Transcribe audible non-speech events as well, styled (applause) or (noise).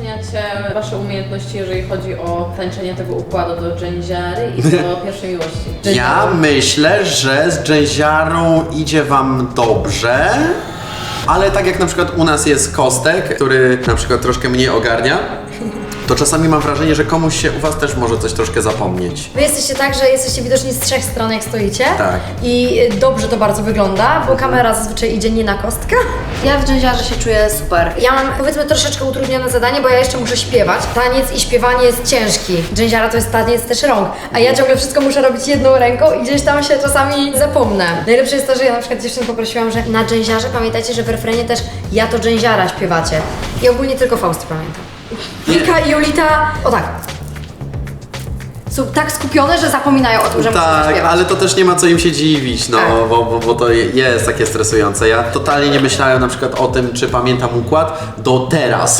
oceniacie wasze umiejętności, jeżeli chodzi o tańczenie tego układu do dżęziary i (laughs) do pierwszej miłości? Ja myślę, że z dżęziarą idzie wam dobrze. Ale tak jak na przykład u nas jest Kostek, który na przykład troszkę mniej ogarnia, to czasami mam wrażenie, że komuś się u was też może coś troszkę zapomnieć. Wy jesteście tak, że jesteście widoczni z trzech stron, jak stoicie. Tak. I dobrze to bardzo wygląda, bo kamera zazwyczaj idzie nie na kostkę. Ja w dżęziarze się czuję super. Ja mam powiedzmy troszeczkę utrudnione zadanie, bo ja jeszcze muszę śpiewać. Taniec i śpiewanie jest ciężki. Dżęziara to jest taniec też rąk, a ja ciągle wszystko muszę robić jedną ręką i gdzieś tam się czasami zapomnę. Najlepsze jest to, że ja na przykład dziewczyn poprosiłam, że na dżęziarze pamiętajcie, że w refrenie też ja to dżęziara śpiewacie. I ogólnie tylko Faust pamiętam. Wika i Julita, o tak. Są tak skupione, że zapominają o tym, że muszą Tak, ale to też nie ma co im się dziwić, no, Tak. bo, bo, bo to jest takie stresujące. Ja totalnie nie myślałem na przykład o tym, czy pamiętam układ do teraz.